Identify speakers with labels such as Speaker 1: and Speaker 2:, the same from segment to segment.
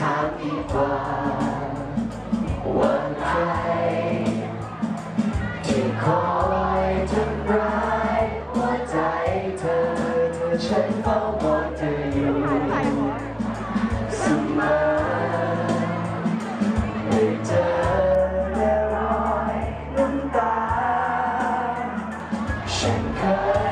Speaker 1: ทางที่กว้างวันใครที่คอยทำร้ายหัวใจเธอเธอฉันเฝ้ามองเธออยู่เสมอได้เจอแต่รอยน้ำตาฉันเคย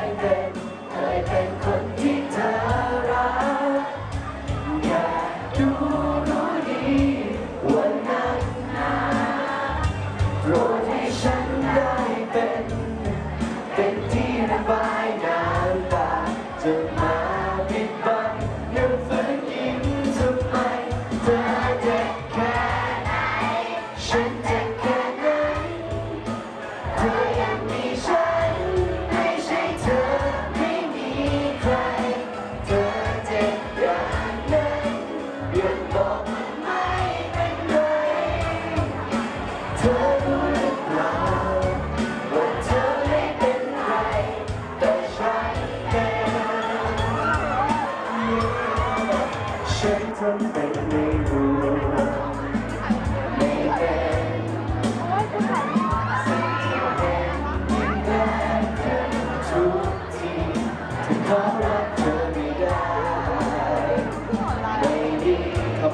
Speaker 1: Oh.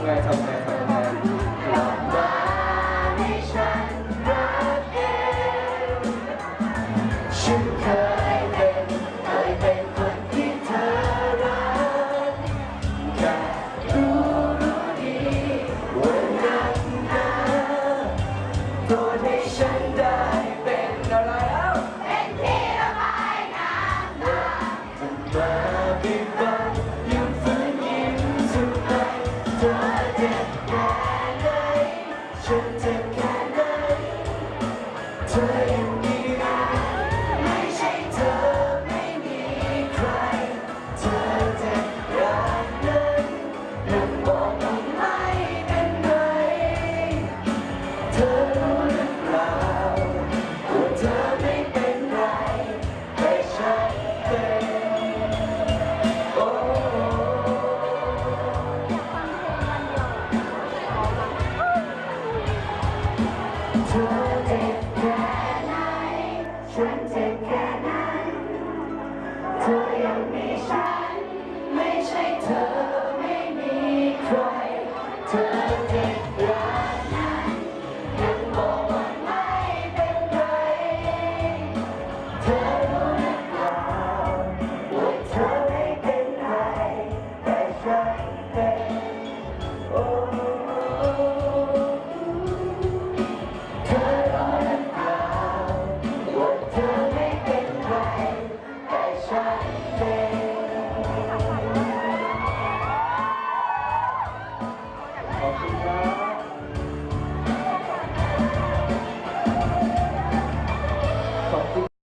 Speaker 1: Gak. Okay.